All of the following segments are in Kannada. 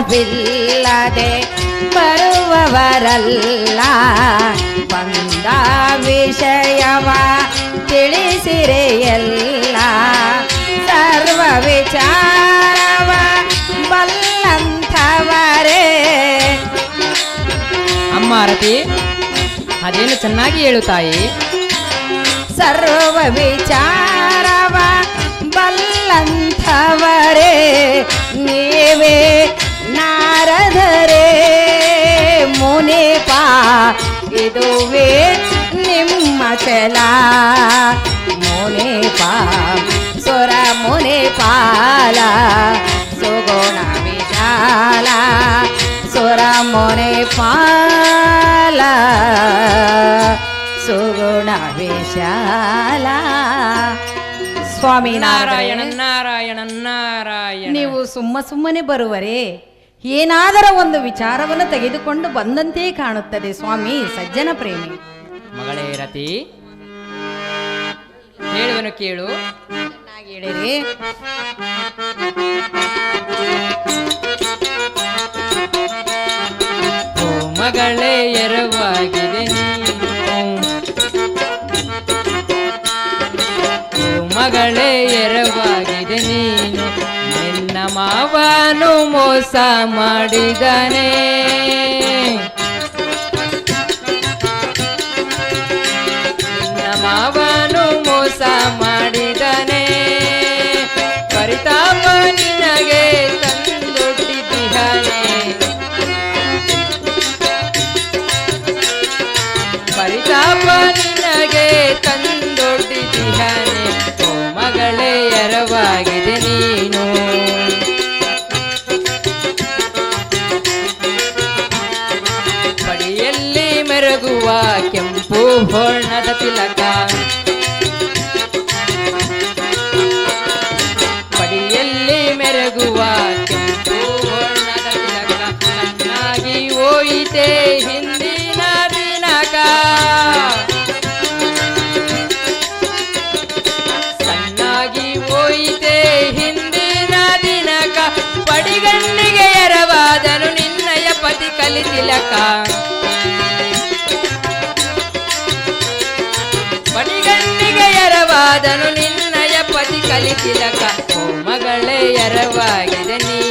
ಬಂಧವಿಲ್ಲದೆ ಬರುವವರಲ್ಲ. ಬಂದ ವಿಷಯವ ತಿಳಿಸಿರೆಯಲ್ಲ ಸರ್ವ ವಿಚಾರವ ಬಲ್ಲಂಥವರೇ. ಅಮ್ಮ ರತಿ ಅದೇನು ಚೆನ್ನಾಗಿ ಹೇಳು ತಾಯಿ. ಸರ್ವ ವಿಚಾರವ ಬಲ್ಲಂಥವರೇ ಇದುವೇ ನಿಮ್ಮ ಚಲ ಮುನಿಪ ಸುರ ಮುನಿಪಾಲ ಸುಗುಣ ವಿಶಾಲ ಸುರ ಮುನಿಪಾಲ ಸುಗುಣ ವಿಶಾಲ. ಸ್ವಾಮಿ ನಾರಾಯಣ ನಾರಾಯಣ ನಾರಾಯಣ. ನೀವು ಸುಮ್ಮ ಸುಮ್ಮನೆ ಬರುವರೇ. ಏನಾದರ ಒಂದು ವಿಚಾರವನ್ನು ತೆಗೆದುಕೊಂಡು ಬಂದಂತೆ ಕಾಣುತ್ತದೆ ಸ್ವಾಮಿ ಸಜ್ಜನ ಪ್ರೇಮಿ. ಮಗಳೇ ರತಿ ಹೇಳುವನು ಕೇಳು. ಹೇಳಿರಿ ಓ ಮಗಳೇ ಎರವಾಗಿದೆ ಓ ಮಗಳೇ ಎರವಾಗಿದೆ ನಿನ್ನ ಮಾವನು ಮೋಸ ಮಾಡಿದನೆ. ಮಾವನು ಮೋಸ ಹೊರ್ಣದ ತಿಲಕ ಪಡಿಯಲ್ಲಿ ಮೆರಗುವ ಕೆಂಪು ಹೊರ್ಣದ ಹಿಂದಿನ ದಿನಕ. ಹಿಂದಿನ ಪಡಿಗಣ್ಣಿಗೆ ಎರವಾದನು ನಿನ್ನಯ ಪತಿ ಎರವಾದನು ನಿನ್ನಯ ಪತಿ ಕಲಿತಿಲಕ ಓ ಮಗಳೇ ಎರವಾಗಿದೆ ನೀನು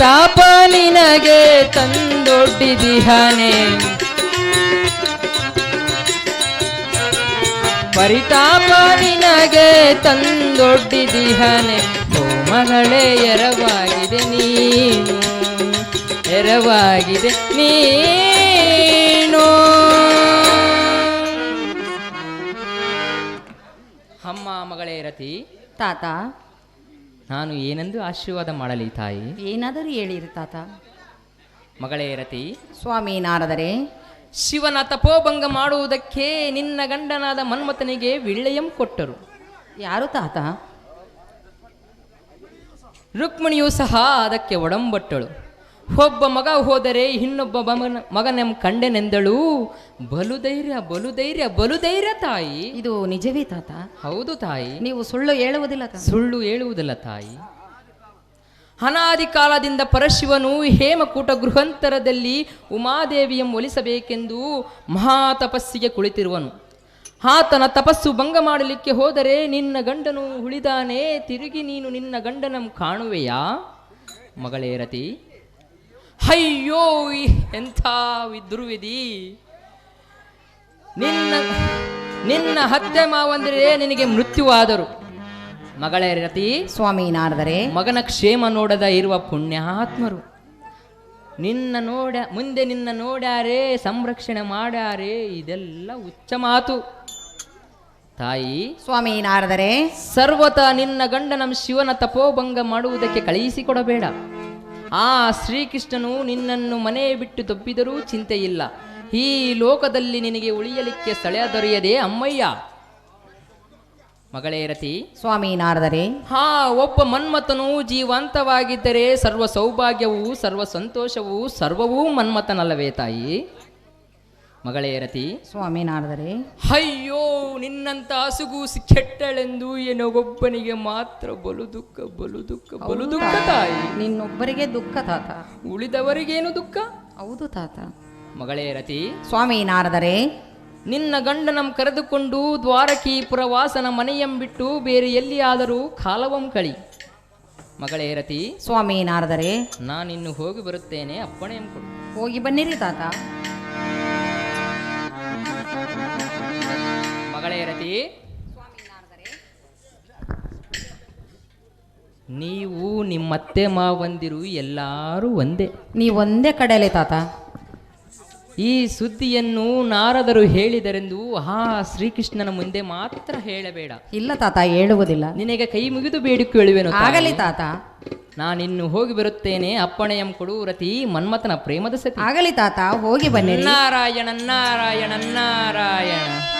ಪರಿತಾಪ ನಿನಗೆ ತಂದೊಡ್ಡಿದಿಹನೆ. ಪರಿತಾಪ ನಿನಗೆ ತಂದೊಡ್ಡಿದಿಹನೆ. ಓ ಮಗಳೇ ಎರವಾಗಿದೆ ನೀನು ಎರವಾಗಿದೆ ನೀನು. ಅಮ್ಮ ಮಗಳೇ ರತಿ. ತಾತ. ನಾನು ಏನೆಂದು ಆಶೀರ್ವಾದ ಮಾಡಲಿ ತಾಯಿ? ಏನಾದರೂ ಹೇಳಿರಿ ತಾತ. ಮಗಳೇ ರತಿ ಸ್ವಾಮಿ ನಾರದರೆ ಶಿವನ ತಪೋಭಂಗ ಮಾಡುವುದಕ್ಕೆ ನಿನ್ನ ಗಂಡನಾದ ಮನ್ಮಥನಿಗೆ ವಿಳ್ಳೆಯಂ ಕೊಟ್ಟರು. ಯಾರು ತಾತ? ರುಕ್ಮಿಣಿಯೂ ಸಹ ಅದಕ್ಕೆ ಒಡಂಬಟ್ಟಳು. ಒಬ್ಬ ಮಗ ಹೋದರೆ ಇನ್ನೊಬ್ಬ ಮಗನ ಮಗನೆಂ ಕಂಡೆನೆಂದಳು. ಬಲು ಧೈರ್ಯ ಬಲು ಧೈರ್ಯ ಬಲು ಧೈರ್ಯ ತಾಯಿ. ಇದು ನಿಜವೇ ತಾತ? ಹೌದು ತಾಯಿ. ನೀವು ಸುಳ್ಳು ಹೇಳುವುದಿಲ್ಲ ಸುಳ್ಳು ಹೇಳುವುದಿಲ್ಲ ತಾಯಿ. ಅನಾದಿ ಕಾಲದಿಂದ ಪರಶಿವನು ಹೇಮಕೂಟ ಗೃಹಾಂತರದಲ್ಲಿ ಉಮಾದೇವಿಯಂ ಒಲಿಸಬೇಕೆಂದು ಮಹಾ ತಪಸ್ಸಿಗೆ ಕುಳಿತಿರುವನು. ಆತನ ತಪಸ್ಸು ಭಂಗ ಮಾಡಲಿಕ್ಕೆ ಹೋದರೆ ನಿನ್ನ ಗಂಡನು ಉಳಿದಾನೆ ತಿರುಗಿ ನೀನು ನಿನ್ನ ಗಂಡನ ಕಾಣುವೆಯಾ? ಮಗಳೇ ರತಿ ಅಯ್ಯೋ ಎಂಥ ವಿದ್ರುವಿದಿ ದುರ್ವಿಧಿ ನಿನ್ನ ನಿನ್ನ ಹತ್ಯೆ ಮಾವಂದಿರೇ ನಿನಗೆ ಮೃತ್ಯುವಾದರು. ಮಗಳೇ ರತಿ ಸ್ವಾಮಿ ನಾರದರೆ ಮಗನ ಕ್ಷೇಮ ನೋಡದ ಇರುವ ಪುಣ್ಯಾತ್ಮರು. ನಿನ್ನ ನೋಡ ಮುಂದೆ ನಿನ್ನ ನೋಡ್ಯಾರೆ ಸಂರಕ್ಷಣೆ ಮಾಡ್ಯಾರೆ ಇದೆಲ್ಲ ಉಚ್ಚ ಮಾತು. ತಾಯಿ ಸ್ವಾಮಿ ನಾರದರೆ ಸರ್ವತ ನಿನ್ನ ನಮ್ಮ ಶಿವನ ತಪೋಭಂಗ ಮಾಡುವುದಕ್ಕೆ ಕಳುಹಿಸಿಕೊಡಬೇಡ. ಆ ಶ್ರೀಕೃಷ್ಣನು ನಿನ್ನನ್ನು ಮನೆ ಬಿಟ್ಟು ತಪ್ಪಿದರೂ ಚಿಂತೆ ಇಲ್ಲ ಈ ಲೋಕದಲ್ಲಿ ನಿನಗೆ ಉಳಿಯಲಿಕ್ಕೆ ಸ್ಥಳ ದೊರೆಯದೆ ಅಮ್ಮಯ್ಯ. ಮಗಳೇ ರತಿ. ಸ್ವಾಮಿ ನಾರದರೆ. ಹಾ ಒಬ್ಬ ಮನ್ಮಥನು ಜೀವಂತವಾಗಿದ್ದರೆ ಸರ್ವ ಸೌಭಾಗ್ಯವೂ ಸರ್ವ ಸಂತೋಷವೂ ಸರ್ವವೂ ಮನ್ಮಥನಲ್ಲವೇ ತಾಯಿ. ಮಗಳೇ ರತಿ. ಸ್ವಾಮಿ ನಾರದರೆ. ಅಯ್ಯೋ ನಿನ್ನಂತ ಹಸುಗು ಕೆಟ್ಟಳೆಂದು ಏನೋ ಒಬ್ಬನಿಗೆ ಮಾತ್ರ ಬಲು ದುಃಖ ಬಲು ದುಃಖ ಬಲು ದುಃಖ ತಾಯಿ. ನಿನ್ನೊಬ್ಬರಿಗೆ ದುಃಖ ತಾತ. ಉಳಿದವರಿಗೇನು ದುಃಖ? ಹೌದು ತಾತ. ಮಗಳೇ ರತಿ. ಸ್ವಾಮಿ ನಾರದರೆ. ನಿನ್ನ ಗಂಡನಂ ಕರೆದುಕೊಂಡು ದ್ವಾರಕಿ ಪುರವಾಸನ ಮನೆಯಂಬಿಟ್ಟು ಬೇರೆ ಎಲ್ಲಿಯಾದರೂ ಕಾಲವಂ ಕಳಿ. ಮಗಳೇ ರತಿ. ಸ್ವಾಮಿ ನಾರದರೆ. ನಾನಿನ್ನು ಹೋಗಿ ಬರುತ್ತೇನೆ ಅಪ್ಪಣೆ ಕೊಡು. ಹೋಗಿ ಬನ್ನಿರಿ ತಾತ. ಮಗಳೇ ರತಿ ನೀವು ನಿಮ್ಮತ್ತೆ ಮಾವಂದಿರು ಎಲ್ಲರೂ ಒಂದೇ. ನೀವೊಂದೇ ಕಡೆಯಲ್ಲೇ ತಾತ. ಈ ಸುದ್ದಿಯನ್ನು ನಾರದರು ಹೇಳಿದರೆಂದು ಆ ಶ್ರೀಕೃಷ್ಣನ ಮುಂದೆ ಮಾತ್ರ ಹೇಳಬೇಡ. ಇಲ್ಲ ತಾತ ಹೇಳುವುದಿಲ್ಲ. ನಿನಗೆ ಕೈ ಮುಗಿದು ಬೇಡಿಕೊಳ್ಳುವೆನು. ಆಗಲಿ ತಾತ. ನಾನಿನ್ನು ಹೋಗಿ ಬರುತ್ತೇನೆ ಅಪ್ಪಣೆಯಂ ಕೊಡು ರತಿ ಮನ್ಮಥನ ಪ್ರೇಮದ ಸತಿ. ಆಗಲಿ ತಾತ ಹೋಗಿ ಬನ್ನಿ ನಾರಾಯಣ ನಾರಾಯಣ ನಾರಾಯಣ.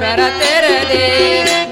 ಕೊರೆದಾಡೆಯಲ್ಲಿ ಅಸುರರ ತೆರೆದೆ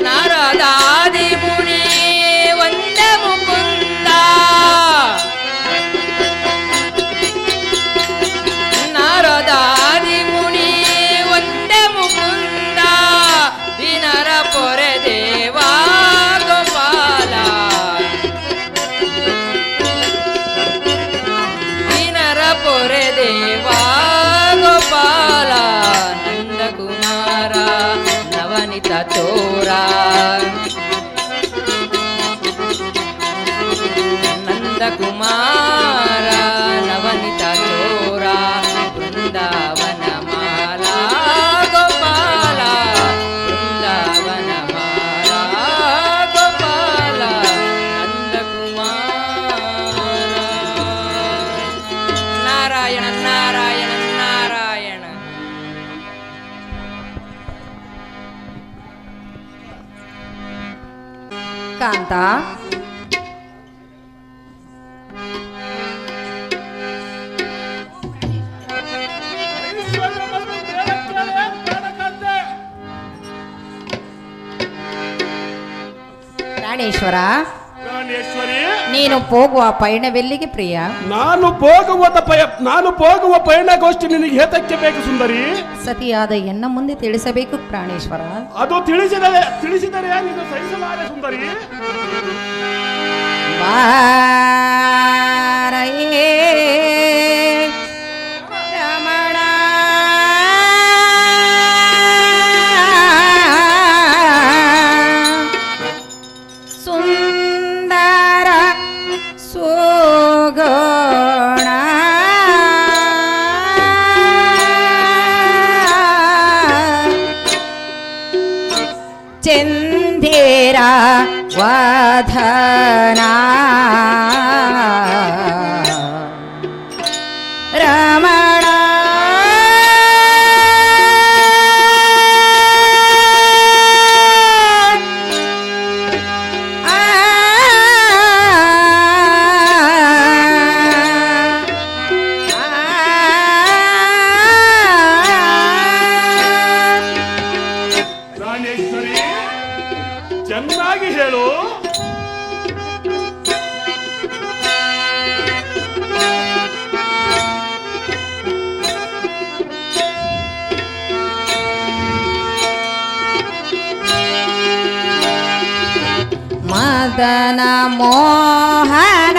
ಪ್ರಾಣೇಶ್ವರ ಪ್ರಾಣೇಶ್ವರಿ. ನೀನು ಹೋಗುವ ಪಯಣವೆಲ್ಲಿಗೆ ಪ್ರಿಯ? ನಾನು ಹೋಗುವ ಪಯ ನಾನು ಹೋಗುವ ಪಯಣಗೋಷ್ಠಿ ನಿನಗೆ ಹೇತಕ್ಕೆ ಬೇಕು ಸುಂದರಿ? ಸತಿಯಾದ ಎನ್ನ ಮುಂದೆ ತಿಳಿಸಬೇಕು ಪ್ರಾಣೇಶ್ವರ. ಅದು ತಿಳಿಸಿದರೆ ತಿಳಿಸಿದರೆ ನೀನು ಸಹಿಸಲಾರೆ ಸುಂದರಿ. ಬಾರಯೇ ചെന്തേരാ വാധനാ ಚೆನ್ನಾಗಿ ಹೇಳು. ಮದನ ಮೋಹನ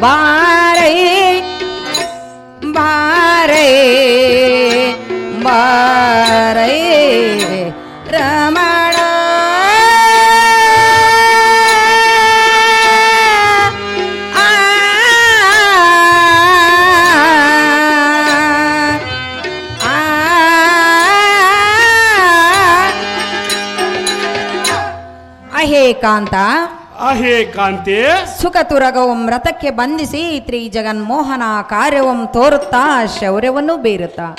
ಪೋಗದಿರೋ ಬಾರೈ ಬಾರೈ ಬಾರೈ ರಮಣ ಆ ಅಹೇ ಕಾಂತೆ. ಕಾಂತಿ ಸುಖ ತುರಗವಂ ರಥಕ್ಕೆ ಬಂಧಿಸಿ ತ್ರೀ ಜಗನ್ಮೋಹನ ಕಾರ್ಯವಂ ತೋರುತ್ತಾ ಶೌರ್ಯವನ್ನು ಬೀರುತ್ತಾ.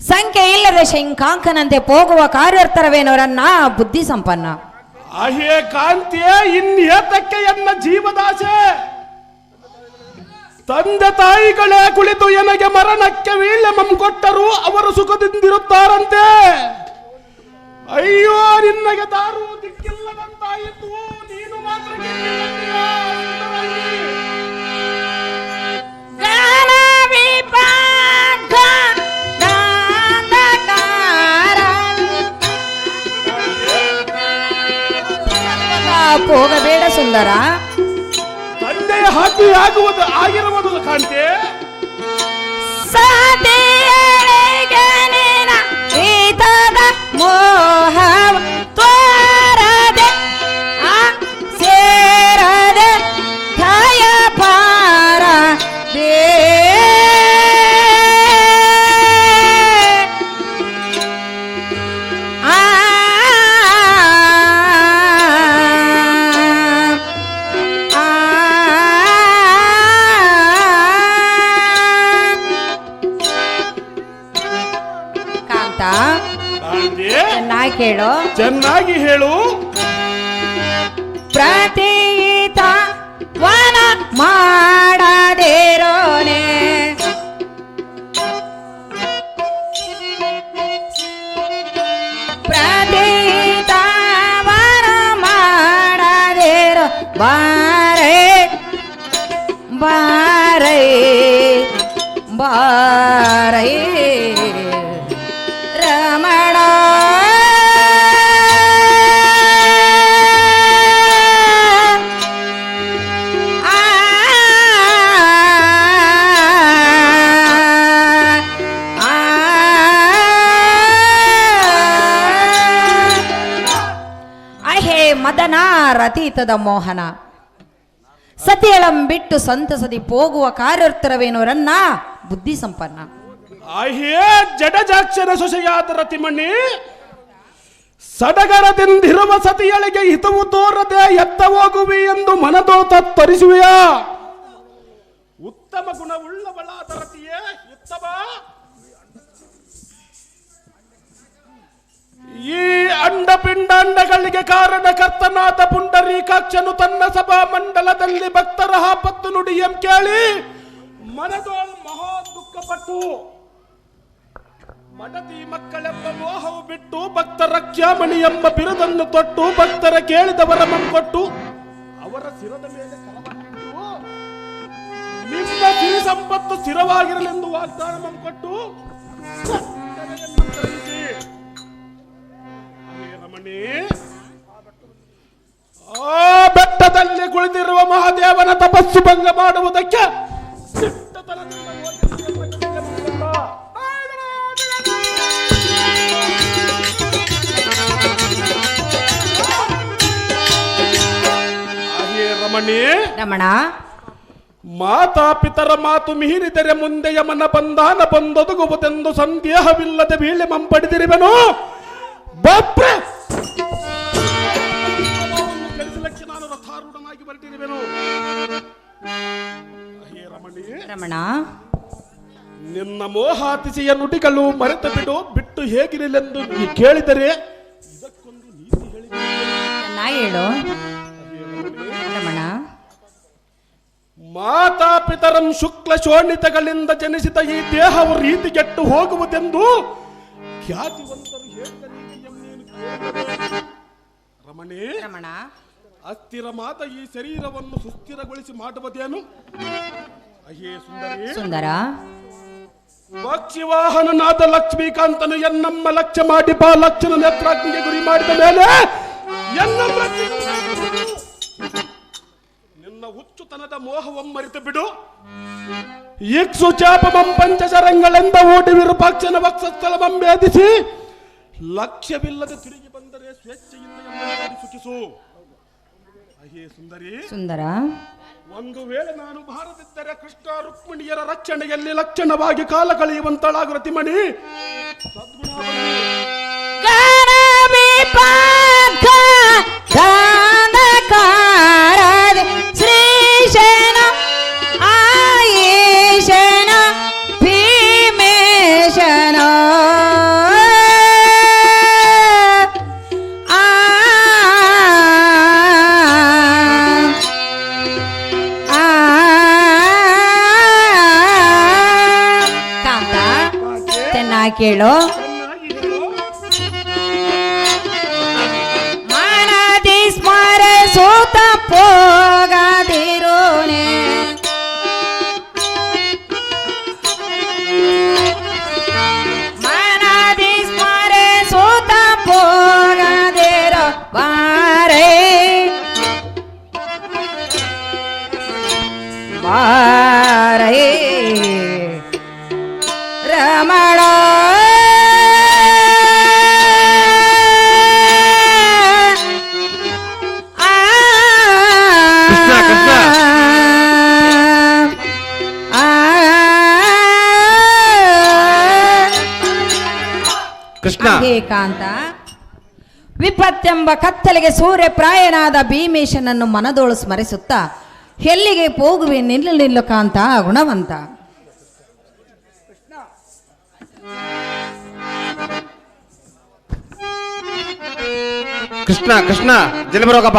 ಸಂಖ್ಯೆ ಇಲ್ಲದ ಶಂಕಾಂಕನಂತೆ ಹೋಗುವ ಕಾರ್ಯರ್ಥರವೇನೋರನ್ನ ಬುದ್ಧಿ ಸಂಪನ್ನ. ಅಹೇ ಕಾಂತಿಯೇ ಇನ್ನೇತಕ್ಕೆ ಎನ್ನ ಜೀವದಾಸೆ? ತಂದೆ ತಾಯಿಗಳೇ ಕುಳಿತು ಎನಗೆ ಮರಣಕ್ಕೆ ವೀಳ್ಯಮಂ ಕೊಟ್ಟರು ಅವರು ಸುಖದಿಂದಿರುತ್ತಾರಂತೆ. ಅಯ್ಯೋ ನಿನ್ನಗೆ ದಾರು ದಿಕ್ಕಿಲ್ಲದಂತಾಯಿತು. ಹೋಗಬೇಡ ಸುಂದರ. ತಂದೆ ಹಾಕಿ ಆಗುವುದು ಆಗಿರುವುದು ಕಾಣ್ತೆ? ಮೋಹವ ತೋರದೆ ಚೆನ್ನಾಗಿ ಹೇಳು. ಮದನ ರತೀತದ ಮೋಹನ. ಸತಿಯಳಂ ಬಿಟ್ಟು ಸಂತಸದಿ ಹೋಗುವ ಕಾರ್ಯೋತ್ತರವೇನೋರನ್ನ ಬುದ್ಧಿ ಸಂಪನ್ನ. ಅಹೇ ಜಡಜಾಕ್ಷರ ಸೊಸೆಯಾದ ರತಿಮಣಿ ಸಡಗರದಿಂದಿರುವ ಸತಿಯಳಿಗೆ ಹಿತವು ತೋರದೆ ಎತ್ತ ಹೋಗುವಿ ಎಂದು ಮನದೋ ತರಿಸುವೆಯಾ? ಉತ್ತಮ ಗುಣವುಳ್ಳವಳಾದ ರತಿಯೇ, ಉತ್ತಮ ಪಿಂಡಾಂಡಗಳಿಗೆ ಕಾರಣಕರ್ತನಾದ ಪುಂಡರೀಕಾಕ್ಷನು ತನ್ನ ಸಭಾ ಮಂಡಲದಲ್ಲಿ ಭಕ್ತರ ಹಾಪತ್ತು ನುಡಿಯಂ ಕೇಳಿ ಮನದೋಳ್ ಮಹಾ ದುಃಖಪಟ್ಟು, ಮಡದಿ ಮಕ್ಕಳೆಂಬ ಮೋಹವು ಬಿಟ್ಟು ಭಕ್ತರ ಕ್ಯಾಮಣಿ ಎಂಬ ಬಿರುದನ್ನು ತೊಟ್ಟು ಭಕ್ತರ ಕೇಳಿದವರ ಕೊಟ್ಟು ಅವರ ಸಿರದ ಮೇಲೆ ನಿಮ್ಮ ಸಿರಿ ಸಂಪತ್ತು ಸ್ಥಿರವಾಗಿರಲೆಂದು ವಾಗ್ದಾನ ಮಂಕೊಟ್ಟು ರಮಣಿ ಆ ಬೆಟ್ಟದಲ್ಲಿ ಕುಳಿತಿರುವ ಮಹಾದೇವನ ತಪಸ್ಸು ಭಂಗ ಮಾಡುವುದಕ್ಕೆ ರಮಣಿ ರಮಣ. ಮಾತಾಪಿತರ ಮಾತು ಮೀರಿದರೆ ಮುಂದೆ ಯಮನ ಬಂಧಾನ ಬಂದೊದಗುವುದೆಂದು ಸಂದೇಹವಿಲ್ಲದೆ ಬೀಳೆ ಮಂಪಡಿದಿರುವೆನು. ಬಾಪ್ರೆ ಹೊರಟಿರುವೆನು ಹೇ ರಮಣಿ ರಮಣ. ನಿನ್ನ ಮೋಹಾತಿಸಿಯ ನುಡಿಗಳು ಮರೆತು ಬಿಡು ಬಿಟ್ಟು ಹೇಗಿರಲೆಂದು ನೀ ಕೇಳಿದರೆ ಇದಕ್ಕೊಂದು ನೀತಿ ಹೇಳಿ. ಚೆನ್ನಾಗಿ ಹೇಳು ರಮಣ. ಮಾತಾ ಪಿತರಂ ಶುಕ್ಲ ಶೋಣಿತಗಳಿಂದ ಜನಿಸಿದ ಈ ದೇಹವು ರೀತಿ ಕೆಟ್ಟು ಹೋಗುವುದೆಂದು ಖ್ಯಾತಿವಂತರು ಹೇಳಿದ ರೀತಿಯನ್ನು ನೀನು ಕೇಳಿದರೆ. ರಮಣಿ ರಮಣ. ಅಸ್ಥಿರವಾದ ಈ ಶರೀರವನ್ನು ಸುಸ್ಥಿರಗೊಳಿಸಿ ಮಾಡುವುದೇನು? ಅಯ್ಯೇ ಸುಂದರಿ. ಸುಂದರ. ಪಕ್ಷಿ ವಾಹನನಾದ ಲಕ್ಷ್ಮೀಕಾಂತನು ಎನ್ನಮ್ಮ ಲಕ್ಷ್ಯ ಮಾಡಿ ಬಾ ಲಕ್ಷಣ ನೇತ್ರಾಗ್ನಿಗೆ ಗುರಿ ಮಾಡಿದ ಮೇಲೆ ಎನ್ನಮ್ಮ ನಿನ್ನ ಹುಚ್ಚುತನದ ಮೋಹವಂ ಮರೆತು ಬಿಡು. ಇಕ್ಸು ಚಾಪಮಂ ಪಂಚಶರಂಗಳೆಂದ ಓಡಿ ವಿರೂಪಾಕ್ಷನ ವಕ್ಷಸ್ಥಳಮಂ ಭೇದಿಸಿ ಲಕ್ಷ್ಯವಿಲ್ಲದೆ ತಿರುಗಿ ಬಂದರೆ ಸ್ವೇಚ್ಛೆಯಿಂದ ಸುಖಿಸು. ಸುಂದರಿ ಸುಂದರ ಒಂದು ವೇಳೆ ನಾನು ಭಾರತಿದ್ದರೆ ಕೃಷ್ಣ ರುಕ್ಮಿಣಿಯರ ರಕ್ಷಣೆಯಲ್ಲಿ ಲಕ್ಷಣವಾಗಿ ಕಾಲ ಕಳೆಯುವಂತಳಾಗು ಮಣಿ ಸದ್ಗುಣಾವಳಿ. ಕೇಳು? ಕೃಷ್ಣ, ಏಕಾಂತ. ವಿಪತ್ತೆಂಬ ಕತ್ತಲೆಗೆ ಸೂರ್ಯಪ್ರಾಯನಾದ ಭೀಮೇಶನನ್ನು ಮನದೋಳು ಸ್ಮರಿಸುತ್ತಾ ಎಲ್ಲಿಗೆ ಹೋಗುವೆ ನಿಲ್ಲು ನಿಲ್ಲು ಕಾಂತ ಗುಣವಂತ. ಕೃಷ್ಣ ಕೃಷ್ಣ ಜಲ್ದಿ ಬರೋಕಪ್ಪ